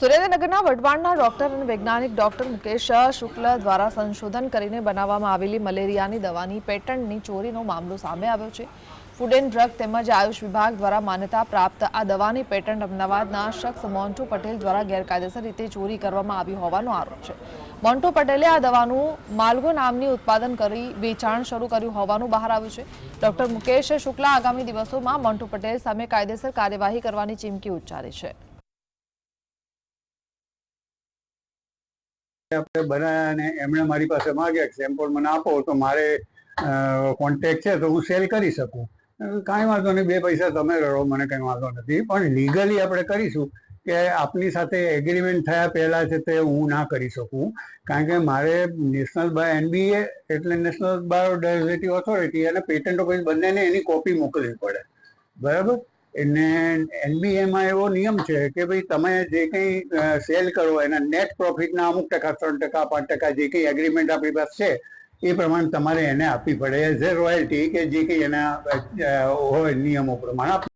સુરેન્દ્રનગરના વઢવાણના ડોક્ટર અને વૈજ્ઞાનિક ડોક્ટર મુકેશ શુક્લ દ્વારા સંશોધન કરીને બનાવવામાં આવેલી મલેરિયાની દવાની પેટન્ટની ચોરીનો મામલો સામે આવ્યો છે. ફૂડ એન્ડ ડ્રગ તેમજ આયુષ વિભાગ દ્વારા માન્યતા પ્રાપ્ત આ દવાની પેટન્ટ અમદાવાદના શખ્સ મોન્ટુ પટેલ દ્વારા ગેરકાયદેસર રીતે ચોરી કરવામાં આવી હોવાનો આરોપ છે. મોન્ટુ પટેલે આ દવાનું માલગો નામની ઉત્પાદન કરી વેચાણ શરૂ કર્યું હોવાનું બહાર આવ્યું છે. ડોક્ટર મુકેશ શુક્લા આગામી દિવસોમાં મોન્ટુ પટેલ સામે કાયદેસર કાર્યવાહી કરવાની ચીમકી ઉચ્ચારી છે. આપણે બનાવ્યા અને એમણે મારી પાસે માગ્યા સેમ્પલ મને આપો, તો મારે કોન્ટેક્ટ છે તો હું સેલ કરી શકું. કાંઈ વાંધો નહીં, બે પૈસા તમે રડો મને કંઈ વાંધો નથી. પણ લીગલી આપણે કરીશું કે આપની સાથે એગ્રીમેન્ટ થયા પહેલાં છે તે હું ના કરી શકું. કારણ કે મારે નેશનલ બાય એનબીએ એટલે નેશનલ બાયોડાયવર્સિટી ઓથોરિટી અને પેટન્ટ ઓફિસ બંનેને એની કોપી મોકલવી પડે. બરાબર? એને એનબીએમાં એવો નિયમ છે કે ભાઈ તમે જે કંઈ સેલ કરો, એના નેટ પ્રોફિટના અમુક ટકા, ત્રણ ટકા, પાંચ ટકા જે કંઈ એગ્રીમેન્ટ આપણી પાસે છે, એ પ્રમાણે તમારે એને આપવી પડે એઝ એ રોયલ્ટી કે જે કંઈ એના હોય નિયમો પ્રમાણે.